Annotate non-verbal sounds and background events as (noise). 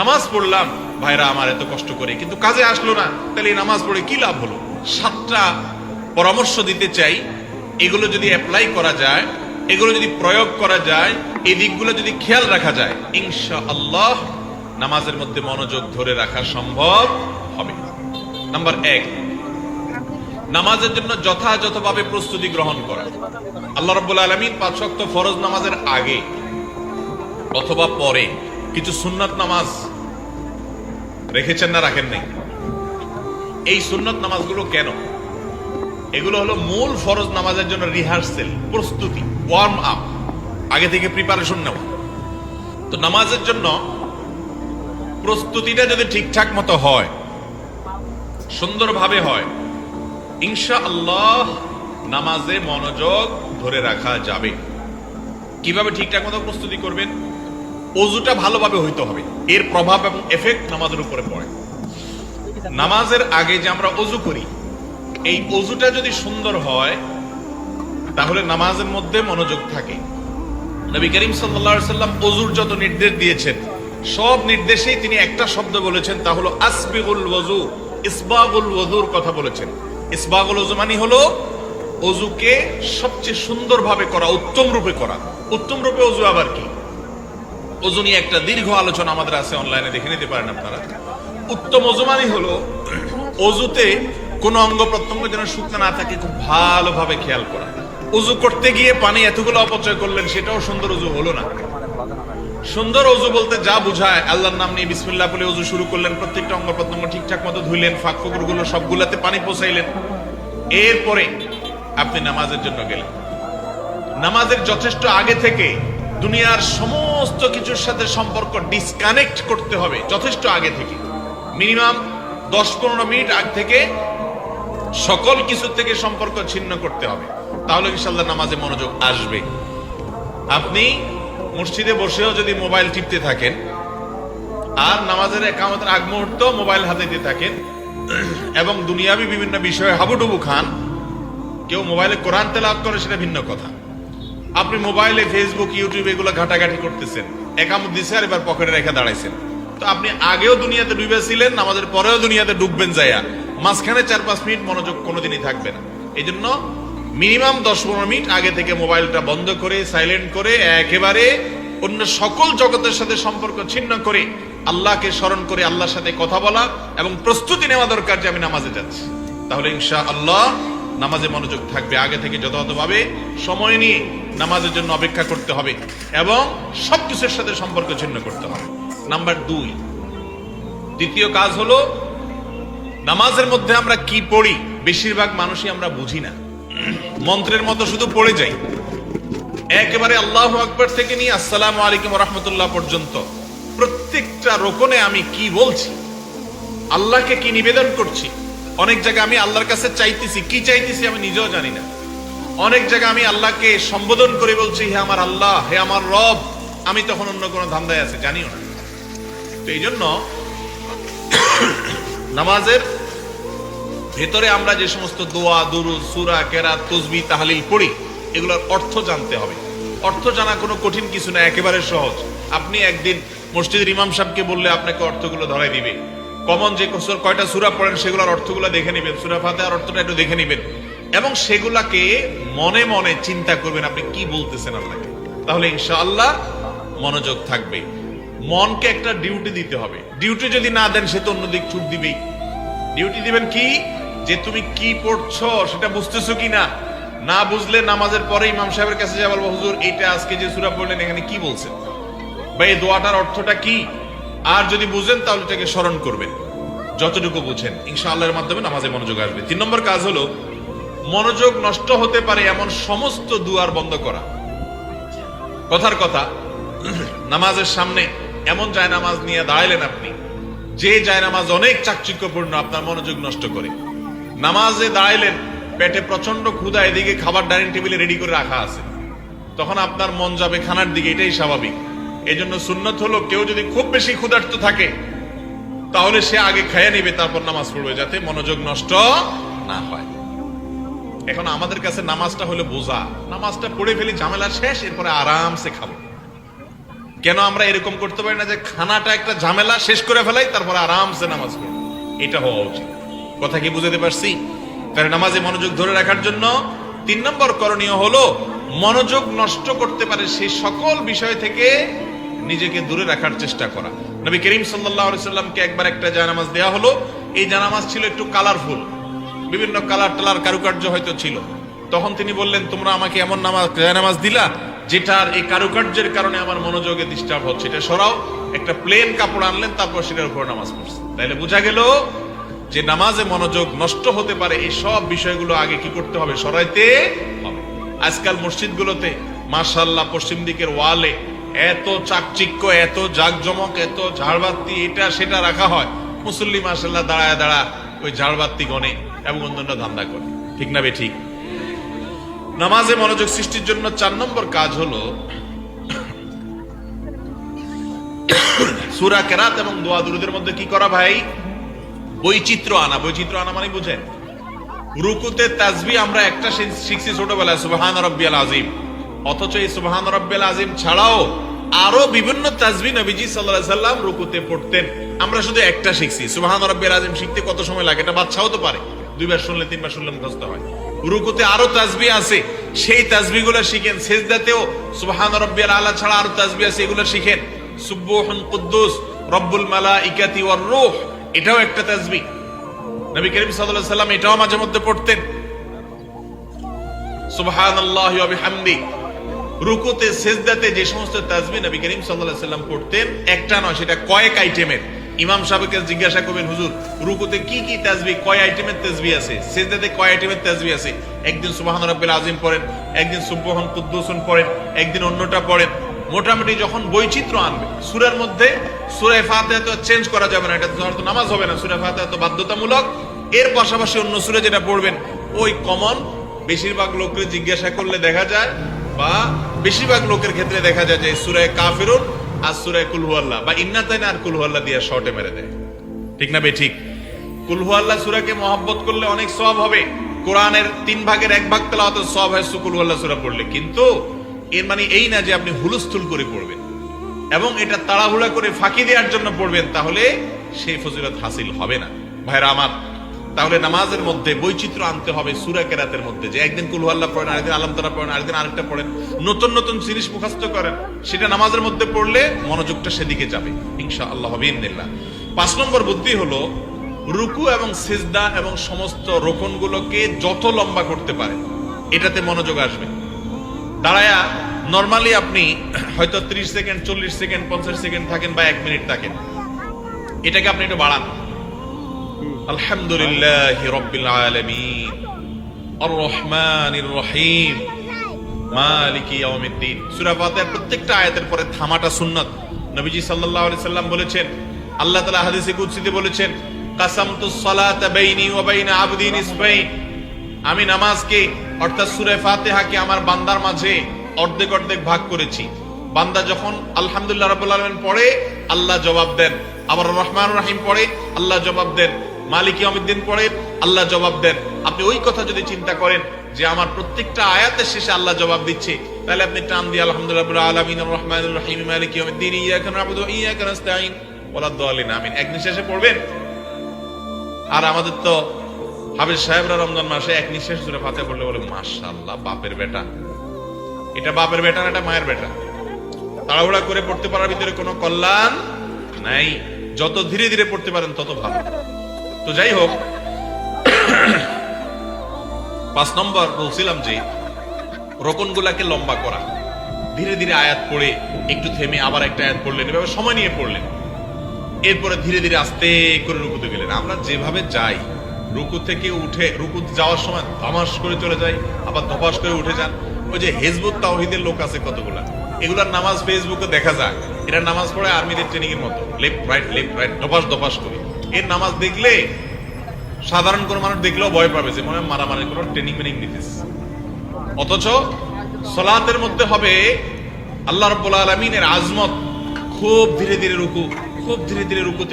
নামাজ পড়লাম। ভাইরা আমার এত কষ্ট করে, কিন্তু কাজে আসলো না। তাহলে এই নামাজ পড়ে কি লাভ হলো? সাতটা পরামর্শ দিতে চাই। এগুলো যদি অ্যাপ্লাই করা যায়, এগুলো যদি প্রয়োগ করা যায়, এই দিকগুলো যদি খেয়াল রাখা যায় ইনশা আল্লাহ নামাজের মধ্যে মনোযোগ ধরে রাখা সম্ভব হবে। নাম্বার এক, নামাজের জন্য যথাযথভাবে প্রস্তুতি গ্রহণ করা। আল্লাহ রব্বুল আলমিন পাঁচ ওয়াক্ত ফরজ নামাজের আগে অথবা পরে কিছু সুন্নত নামাজ রেখেছেন না, রাখেন নাই। এই সুন্নত নামাজগুলো কেন? এগুলো হলো মূল ফরজ নামাজের জন্য রিহার্সেল প্রস্তুতি ওয়ার্ম আপ আগে থেকে প্রিপারেশন নেওয়া। তো নামাজের জন্য প্রস্তুতিটা যদি ঠিকঠাক মতো হয়, সুন্দরভাবে হয় ইনশা আল্লাহ নামাজে মনোযোগ ধরে রাখা যাবে। কীভাবে ঠিকঠাক মতো প্রস্তুতি করবেন? অজুটা ভালোভাবে হইতে হবে। এর প্রভাব এবং এফেক্ট নামাজের উপরে পড়ে। নামাজের আগে যে আমরা অজু করি, এই অজুটা যদি সুন্দর হয়, তাহলে নামাজের মধ্যে মনোযোগ থাকে। নবী করিম সাল্লা সাল্লাম অজুর যত নির্দেশ দিয়েছেন, সব নির্দেশেই তিনি একটা শব্দ বলেছেন, তা হলো আসবিগুল ওজু ইসবাগুল ওজুর কথা বলেছেন। ইসবাগুল ওযু মানে হলো অজুকে সবচেয়ে সুন্দরভাবে করা উত্তম রূপে করা। উত্তম রূপে অজু আবার কি? অজু নিয়ে একটা দীর্ঘ আলোচনা আমাদের আছে অনলাইনে দেখে নিতে পারেন আপনারা। উত্তম অজু মানে হলো অজুতে কোনো অঙ্গ প্রত্যঙ্গ যেন শুকনো না থাকে, খুব ভালোভাবে খেয়াল করা। অজু করতে গিয়ে পানি এতগুলো অপচয় করলেন, সেটাও সুন্দর অজু হলো না। সুন্দর অজু বলতে যা বুঝায়, আল্লাহর নাম নিয়ে বিসমিল্লাহ বলে অজু শুরু করলেন, প্রত্যেকটা অঙ্গ প্রত্যঙ্গ ঠিকঠাক মতো ধুইলেন, ফাঁক ফকরগুলো সবগুলাতে পানি পৌঁছাইলেন। এরপরে আপনি নামাজের জন্য গেলেন। নামাজের যথেষ্ট আগে থেকে দুনিয়ার সমস্ত কিছুর সাথে সম্পর্ক ডিসকানেক্ট করতে হবে যথেষ্ট আগে থেকে। মিনিমাম দশ পনেরো মিনিট আগ থেকে সকল কিছু থেকে সম্পর্ক ছিন্ন করতে হবে। তাহলে ইনশাল্লাহ নামাজে মনোযোগ আসবে। আপনি মসজিদে বসেও যদি মোবাইল টিপতে থাকেন, আর নামাজের একামতের আগ মুহূর্ত মোবাইল হাতে দিয়ে থাকেন, এবং দুনিয়াবি বিভিন্ন বিষয়ে হাবুডুবু খান, কেউ মোবাইলে কোরআন তেলাওয়াত করে সেটা ভিন্ন কথা। আপনি মোবাইলে ফেসবুক ইউটিউব এগুলো ঘাটাঘাটি করতেছেন। একামত দিছে আর এবার পকেটে রেখে দাঁড়াইছেন। তো আপনি আগেও দুনিয়াতে ডুবেছিলেন, আমাদের পরেও দুনিয়াতে ডুববেন যাইয়া মাঝখানে চার পাঁচ মিনিট মনোযোগ কোনোদিনই থাকবে না। এই জন্য মিনিমাম দশ পনেরো মিনিট আগে থেকে মোবাইলটা বন্ধ করে সাইলেন্ট করে, একেবারে অন্য সকল জগতের সাথে সম্পর্ক ছিন্ন করে আল্লাহকে স্মরণ করে আল্লাহর সাথে কথা বলা এবং প্রস্তুতি নেওয়া দরকার যে আমি নামাজে যাচ্ছি। তাহলে ইনশা আল্লাহ নামাজে মনোযোগ থাকবে, আগে থেকে যথাযথভাবে সময় নিয়ে নামাজের জন্য অপেক্ষা করতে হবে এবং সবকিছুর সাথে সম্পর্ক ছিন্ন করতে হবে। নাম্বার দুই, দ্বিতীয় কাজ হলো নামাজের মধ্যে আমরা কি পড়ি? বেশিরভাগ মানুষই আমরা বুঝি না। মন্ত্রের মতো শুধু পড়ে যাই। একেবারে আল্লাহ আকবর থেকে নিয়ে আসসালাম আলাইকুম রহমতুল্লাহ পর্যন্ত প্রত্যেকটা রোকনে আমি কি বলছি? আল্লাহকে কি নিবেদন করছি? অনেক জায়গায় আমি আল্লাহর কাছে চাইতেছি, কি চাইতেছি আমি নিজেও জানি না। অনেক জায়গায় আমি আল্লাহকে সম্বোধন করে বলছি, হে আমার আল্লাহ, হে আমার রব, আমি তখন অন্য কোনো ধান্দায় আছে, জানিও না। তো এই জন্য নামাজের ভেতরে আমরা যে সমস্ত দোয়া, দুরুদ, সুরা, কেরাত তসবি তাহালিল পড়ি, এগুলোর অর্থ জানতে হবে। অর্থ জানা কোনো কঠিন কিছু না, একেবারে সহজ। আপনি একদিন মসজিদের ইমাম সাহেবকে বললে আপনাকে অর্থগুলো ধরাই দিবে। কমন যে কোসর কয়টা সুরা পড়েন সেগুলোর অর্থগুলো দেখে নেবেন। সুরা ফাতেহার অর্থটা একটু দেখে নেবেন। এবং সেগুলাকে মনে মনে চিন্তা করবেন, আপনি কি বলতেছেন আল্লাহকে? তাহলে ইনশাআল্লাহ মনোযোগ থাকবে। মনকে একটা ডিউটি দিতে হবে। ডিউটি যদি না দেন, সে তো অন্যদিক ছুট দিবেই। ডিউটি দিবেন কি? যে তুমি কি পড়ছো, সেটা বুঝতেছো কি না? না বুঝলে নামাজের পরে ইমাম সাহেবের কাছে যা বলব, হুজুর, এইটা আজকে যে সুরা পড়লেন, এখানে কি বলছেন? বা এই দোয়াটার অর্থটা কি? আর যদি বুঝেন, তাহলে এটাকে স্মরণ করবেন। যতটুকু বুঝেন। ইনশাআল্লাহর মাধ্যমে নামাজে মনোযোগ আসবে। তিন নম্বর কাজ হলো, মনোযোগ নষ্ট হতে পারে এমন সমস্ত দুয়ার বন্ধ করা। কথার কথা, (clears throat) নামাজের সামনে এমন যায় নামাজ নিয়ে দাঁড়াইলেন আপনি, যে যায় নামাজ অনেক চাকচিক্যপূর্ণ, আপনার মনোযোগ নষ্ট করে। নামাজে দাঁড়াইলেন, পেটে প্রচণ্ড ক্ষুধা, এদিকে খাবার ডাইনিং টেবিলে রেডি করে রাখা আছে। তখন আপনার মন যাবে খানার দিকে, এটাই স্বাভাবিক। এই জন্য সুন্নত হলো কেউ যদি খুব বেশি ক্ষুধার্ত থাকে, তাহলে সে আগে খেয়ে নেবে, তারপর নামাজ পড়বে, যাতে মনোযোগ নষ্ট না হয়। এখন আমাদের কাছে নামাজটা হলো বোঝা। নামাজটা পড়ে ফেলি, ঝামেলা শেষ, এরপরে আরামসে খাব। কেন আমরা এরকম করতে পারি না যে খানাটা একটা ঝামেলা শেষ করে ফেলাই, তারপর আরামসে নামাজ পড়ি? এটা হওয়া উচিত। কথা কি বুঝাতে পারছি? তাহলে নামাজে মনোযোগ ধরে রাখার জন্য তিন নম্বর করণীয় হলো মনোযোগ নষ্ট করতে পারে সেই সকল বিষয় থেকে নিজেকে দূরে রাখার চেষ্টা করা। নবী করিম সাল্লাহ সাল্লামকে একবার একটা জানামাজ দেওয়া হলো। এই জানামাজ ছিল একটু কালারফুল বিভিন্ন কালার টালার কারুকার্য হয়তো ছিল। তখন তিনি বললেন, তোমরা আমাকে এমন নামাজ নামাজ দিলা, যেটার এই কারুকার্যের কারণে আমার মনোযোগে ডিস্টার্ব হচ্ছে। এটা সরাও, একটা প্লেন কাপড় আনলেন, তারপর সেটার উপর নামাজ পড়ছে তাইলে বোঝা গেল যে নামাজে মনোযোগ নষ্ট হতে পারে, এই সব বিষয়গুলো আগে কি করতে হবে? সরাইতে হবে। আজকাল মসজিদগুলোতে মাশাল্লাহ পশ্চিম দিকের ওয়ালে এত চাকচিক্য, এত জাকজমক, এত ঝাড়বাতি, এটা সেটা রাখা হয়। মুসল্লি মাশাল্লাহ দাঁড়ায় দাঁড়া ওই ঝাড়বাতি গনে এবং অন্যান্য ধান্দা করে। ঠিক না বে ঠিক? নামাজে মনোযোগ সৃষ্টির জন্য চার নম্বর কাজ হলো সুরা কেরাত এবং দোয়া দুরুদের মধ্যে কি করা ভাই? বৈচিত্র্য আনা। বৈচিত্র্য আনা মানে বুঝেন। রুকুতে তাজবি আমরা একটা শিখছি ছোটবেলায়, সুবহান রব্বিয়াল আজিম অথচ এই সুবহান রব্বিয়াল আজিম ছাড়াও আরও বিভিন্ন তাজবি নবীজি আলাইহি সাল্লাম রুকুতে পড়তেন। আমরা শুধু একটা শিখছি, সুবহান রব্বিয়াল আজিম শিখতে কত সময় লাগে? এটা বাচ্চাও তো পারে। দুইবার শুনলে, তিনবার শুনলে মুখস্থ হয়। রুকুতে আরও তাজবি আছে, সেই তাজবিগুলো শিখেন। সেজদাতেও সুবহান রব্বিয়াল আলা ছাড়া আরও তাজবি আছে, এগুলো শিখেন। সুব্বুহুন কুদ্দুস, রব্বুল মালাইকাতি ওয়ার রূহ, এটাও একটা তাজবি। নবী করিম সাল্লাল্লাহু সাল্লাম এটাও মাঝে মধ্যে পড়তেন। সুবহানাল্লাহি ওয়া বিহামদি রুকুতে, সেজদাতে যে সমস্ত তাজবি নবী করিম আলাইহি সাল্লাম পড়তেন, একটা নয়, সেটা কয়েক আইটেমের। ইমাম সাহেবকে জিজ্ঞাসা করবেন, হুজুর, রুকুতে কি কি তাজবি, কয় আইটেমের তাজবি আছে? সেজদাতে কয় আইটেমের তাজবি আছে? একদিন সুবহান রাব্বিল আজিম পড়েন, একদিন সুবহান কুদ্দুসুন পড়েন, একদিন অন্যটা পড়েন। মোটামুটি যখন বৈচিত্র্য আনবে, সুরের মধ্যে সূরা ফাতে তো চেঞ্জ করা যাবে না, এটা তো নামাজ হবে না সুরে ফাতে তো বাধ্যতামূলক। এর পাশাপাশি অন্য সুরে যেটা পড়বেন, ওই কমন বেশিরভাগ লোককে জিজ্ঞাসা করলে দেখা যায় বা বেশিরভাগ লোকের ক্ষেত্রে দেখা যায় যে সুরায় কাফিরুন আর সুরায় কুলহুয়াল্লাহ বা ইন্নাতাইন আর কুলহুয়াল্লাহ দিয়ে শর্টে মেরে দেয়। ঠিক না বে ঠিক? কুলহুয়াল্লাহ সুরাকে মহব্বত করলে অনেক সব হবে। কোরআনের তিন ভাগের এক ভাগ তালা অত সব হয় কুলহুয়াল্লাহ সুরা পড়লে। কিন্তু এর মানে এই না যে আপনি হুলস্থুল করে পড়বেন এবং এটা তাড়াহুড়া করে ফাঁকি দেওয়ার জন্য পড়বেন, তাহলে সেই ফজিলত হাসিল হবে না। ভাইরা আমার তাহলে নামাজের মধ্যে বৈচিত্র্য আনতে হবে সুরা কেরাতের মধ্যে। যে একদিন কুলহাল্লাহ পড়েন, আরেকদিন আলম তারা পড়েন, আরেকদিন আরেকটা পড়েন। নতুন নতুন জিনিস মুখস্থ করেন, সেটা নামাজের মধ্যে পড়লে মনোযোগটা সেদিকে যাবে। ইনশা আল্লাহ হবে ইন্দিল্লাহ পাঁচ নম্বর বুদ্ধি হলো, রুকু এবং সিজদা এবং সমস্ত রোকনগুলোকে যত লম্বা করতে পারে এটাতে মনোযোগ আসবে। দাঁড়ায়া, নর্মালি আপনি হয়তো ত্রিশ সেকেন্ড, চল্লিশ সেকেন্ড, পঞ্চাশ সেকেন্ড থাকেন বা এক মিনিট থাকেন। এটাকে আপনি একটু বাড়ান। আলহামদুলিল্লাহ রব্বিল আলামিন। আর রহমানির রহিম মালিকি ইয়াউমিদ্দিন। সূরা ফাতিহার প্রত্যেকটা আয়াতের পরে থামাটা সুন্নাত। নবীজি সাল্লাল্লাহু আলাইহি সাল্লাম বলেছেন, আল্লাহ তাআলা হাদিসে কুদসিতে বলেছেন, কাসামতু সালাতা বাইনি ওয়া বাইনা আবদি নিসবাইন আমি নামাজকে, অর্থাৎ সূরা ফাতিহাকে আমার বান্দার মাঝে অর্ধেক অর্ধেক ভাগ করেছি। বান্দা যখন আলহামদুলিল্লাহ রাব্বুল আলামিন পড়ে, আল্লাহ জবাব দেন। আবার রহমান রহিম পড়ে, আল্লাহ জবাব দেন। মালিক ইয়াউমিদ্দিন পড়ে আল্লাহ জবাব দেন। আপনি ওই কথা যদি চিন্তা করেন যে আমার প্রত্যেকটা আয়াতের শেষে আল্লাহ জবাব দিচ্ছে, তাহলে আপনি টান দিয়ে আলহামদুলিল্লাহ আলামিন আর রহমানির রহিম, মালিক ইয়াউমিদ্দিন, ইয়াকা না'বুদু ওয়া ইয়াকা নাস্তাঈন, ওয়ালা দাল্লিন আমিন। একদিন শেষে পড়বেন? আর আমাদের তো হাফিজ সাহেবরা রমজান মাসে এক নিঃশ্বাস জুড়ে ফাতে পড়লে বলে, মাশাআল্লাহ, বাপের বেটা। এটা বাপের বেটা না, এটা মায়ের বেটা? তাড়াহুড়া করে পড়তে পারার ভিতরে কোনো কল্যাণ নাই। যত ধীরে ধীরে পড়তে পারেন, তত ভালো। তো যাই হোক, পাঁচ নম্বর বলছিলাম যে রকনগুলাকে লম্বা করা। ধীরে ধীরে আয়াত পড়ে, একটু থেমে আবার একটা আয়াত পড়লেন, এভাবে সময় নিয়ে পড়লেন। এরপরে ধীরে ধীরে আস্তে করে রুকুতে গেলেন। আমরা যেভাবে যাই, রুকু থেকে উঠে, রুকু যাওয়ার সময় ধমাস করে চলে যাই, আবার ধপাস করে উঠে যান। ওই যে হেজবুত তাওহিদের লোক আছে কতগুলা? এগুলার নামাজ ফেসবুকে দেখা যায় এরা নামাজ পড়ে আর্মিদের ট্রেনিং এর মতো। লেফট রাইট লেফট রাইট ধপাস ধপাস করে। এর নামাজ দেখলে সাধারণ কোন মানুষ দেখলেও ভয় পাবে যে, মনে মারামারি কোনো ট্রেনিং মেনিং নিতেছে। অথচ সলাতের মধ্যে হবে আল্লাহ রব্বুল আলমিনের আজমত খুব ধীরে ধীরে রুকু, খুব ধীরে ধীরে রুকুতে